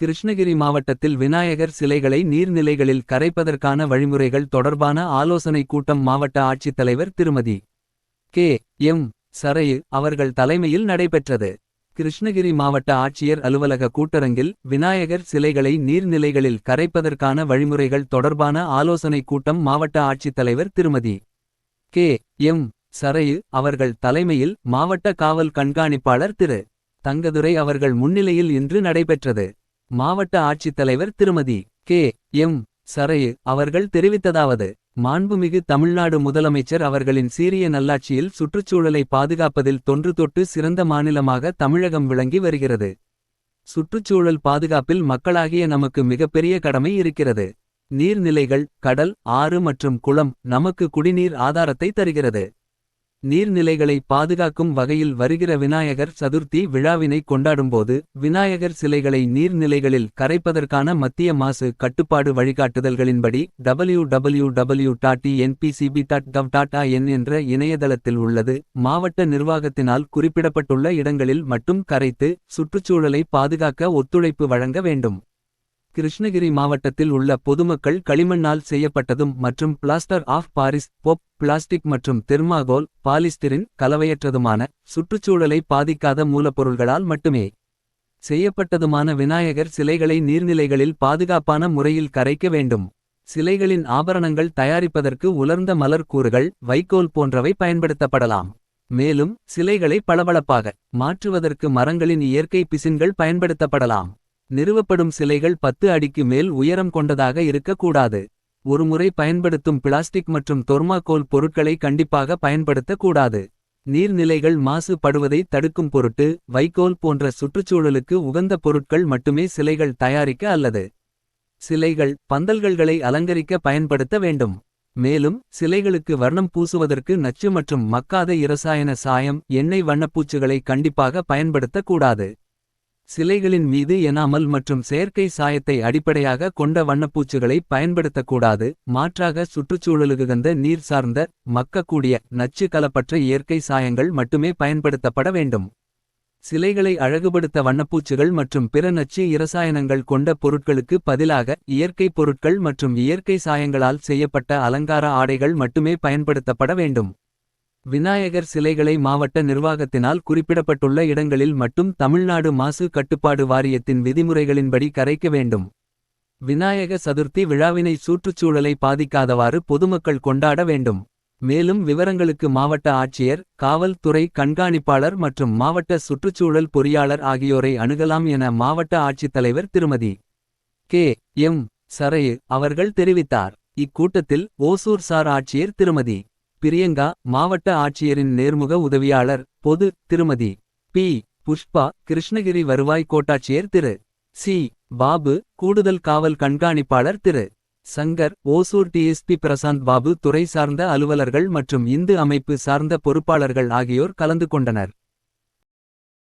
கிருஷ்ணகிரி மாவட்டத்தில் விநாயகர் சிலைகளை நீர்நிலைகளில் கரைப்பதற்கான வழிமுறைகள் தொடர்பான ஆலோசனைக் கூட்டம் மாவட்ட ஆட்சித்தலைவர் திருமதி கே. எம். சரையு அவர்கள் தலைமையில் நடைபெற்றது. கிருஷ்ணகிரி மாவட்ட ஆட்சியர் அலுவலக கூட்டரங்கில் விநாயகர் சிலைகளை நீர்நிலைகளில் கரைப்பதற்கான வழிமுறைகள் தொடர்பான ஆலோசனைக் கூட்டம் மாவட்ட ஆட்சித்தலைவர் திருமதி கே. எம். சரையு அவர்கள் தலைமையில் மாவட்ட காவல் கண்காணிப்பாளர் திரு. தங்கதுரை அவர்கள் முன்னிலையில் இன்று நடைபெற்றது. மாவட்ட ஆட்சித்தலைவர் திருமதி கே. எம். சரையு அவர்கள் தெரிவித்ததாவது மாண்புமிகு தமிழ்நாடு முதலமைச்சர் அவர்களின் சீரிய நல்லாட்சியில் சுற்றுச்சூழலை பாதுகாப்பதில் தொன்று தொட்டு சிறந்த மாநிலமாக தமிழகம் விளங்கி வருகிறது. சுற்றுச்சூழல் பாதுகாப்பில் மக்களாகிய நமக்கு மிகப்பெரிய கடமை இருக்கிறது. நீர்நிலைகள் கடல் ஆறு மற்றும் குளம் நமக்கு குடிநீர் ஆதாரத்தை தருகிறது. நீர்நிலைகளை பாதுகாக்கும் வகையில் வருகிற விநாயகர் சதுர்த்தி விழாவினை கொண்டாடும்போது விநாயகர் சிலைகளை நீர்நிலைகளில் கரைப்பதற்கான மத்திய மாசு கட்டுப்பாடு வழிகாட்டுதல்களின்படி W W W dot NPCB dot gov dot in என்ற இணையதளத்தில் உள்ளது. மாவட்ட நிர்வாகத்தினால் குறிப்பிடப்பட்டுள்ள இடங்களில் மட்டும் கரைத்து சுற்றுச்சூழலை பாதுகாக்க ஒத்துழைப்பு வழங்க வேண்டும். கிருஷ்ணகிரி மாவட்டத்தில் உள்ள பொதுமக்கள் களிமண்ணால் செய்யப்பட்டதும் மற்றும் plaster of Paris POP plastic மற்றும் தெர்மாகோல் பாலிஸ்டிரின் கலவையற்றதுமான சுற்றுச்சூழலை பாதிக்காத மூலப்பொருள்களால் மட்டுமே செய்யப்பட்டதுமான விநாயகர் சிலைகளை நீர்நிலைகளில் பாதுகாப்பான முறையில் கரைக்க வேண்டும். சிலைகளின் ஆபரணங்கள் தயாரிப்பதற்கு உலர்ந்த மலர் கூறுகள் வைக்கோல் போன்றவை பயன்படுத்தப்படலாம். மேலும் சிலைகளை பளபளப்பாக மாற்றுவதற்கு மரங்களின் இயற்கை பிசின்கள் பயன்படுத்தப்படலாம். நிறுவப்படும் சிலைகள் பத்து அடிக்கு மேல் உயரம் கொண்டதாக இருக்கக்கூடாது. ஒருமுறை பயன்படுத்தும் பிளாஸ்டிக் மற்றும் தொர்மாகோல் பொருட்களை கண்டிப்பாக பயன்படுத்தக்கூடாது. நீர்நிலைகள் மாசு படுவதை தடுக்கும் பொருட்டு வைக்கோல் போன்ற சுற்றுச்சூழலுக்கு உகந்த பொருட்கள் மட்டுமே சிலைகள் தயாரிக்க அல்லது சிலைகள் பந்தல்கள்களை அலங்கரிக்க பயன்படுத்த வேண்டும். மேலும் சிலைகளுக்கு வர்ணம் பூசுவதற்கு நச்சு மற்றும் மக்காத இரசாயன சாயம் எண்ணெய் வண்ணப்பூச்சுகளை கண்டிப்பாக பயன்படுத்தக்கூடாது. சிலைகளின் மீது எனாமல் மற்றும் செயற்கை சாயத்தை அடிப்படையாக கொண்ட வண்ணப்பூச்சுகளை பயன்படுத்தக்கூடாது. மாற்றாக சுற்றுச்சூழலுகுகந்த நீர் சார்ந்த மக்கக்கூடிய நச்சு கலப்பற்ற இயற்கை சாயங்கள் மட்டுமே பயன்படுத்தப்பட வேண்டும். சிலைகளை அழகுபடுத்த வண்ணப்பூச்சுகள் மற்றும் பிற நச்சு இரசாயனங்கள் கொண்ட பொருட்களுக்கு பதிலாக இயற்கை பொருட்கள் மற்றும் இயற்கை சாயங்களால் செய்யப்பட்ட அலங்கார ஆடைகள் மட்டுமே பயன்படுத்தப்பட வேண்டும். விநாயகர் சிலைகளை மாவட்ட நிர்வாகத்தினால் குறிப்பிடப்பட்டுள்ள இடங்களில் மட்டும் தமிழ்நாடு மாசு கட்டுப்பாடு வாரியத்தின் விதிமுறைகளின்படி கரைக்க வேண்டும். விநாயக சதுர்த்தி விழாவினை சுற்றுச்சூழலை பாதிக்காதவாறு பொதுமக்கள் கொண்டாட வேண்டும். மேலும் விவரங்களுக்கு மாவட்ட ஆட்சியர் காவல்துறை கண்காணிப்பாளர் மற்றும் மாவட்ட சுற்றுச்சூழல் பொறியாளர் ஆகியோரை அணுகலாம் என மாவட்ட ஆட்சித்தலைவர் திருமதி கே. எம். சரையு அவர்கள் தெரிவித்தார். இக்கூட்டத்தில் ஓசூர் சார் ஆட்சியர் திருமதி பிரியங்கா மாவட்ட ஆட்சியரின் நேர்முக உதவியாளர் பொது திருமதி பி. புஷ்பா கிருஷ்ணகிரி வருவாய் கோட்டாட்சியர் திரு. சி. பாபு கூடுதல் காவல் கண்காணிப்பாளர் திரு. சங்கர் ஓசூர் டிஎஸ்பி பிரசாந்த் பாபு துறை சார்ந்த அலுவலர்கள் மற்றும் இந்து அமைப்பு சார்ந்த பொறுப்பாளர்கள் ஆகியோர் கலந்து கொண்டனர்.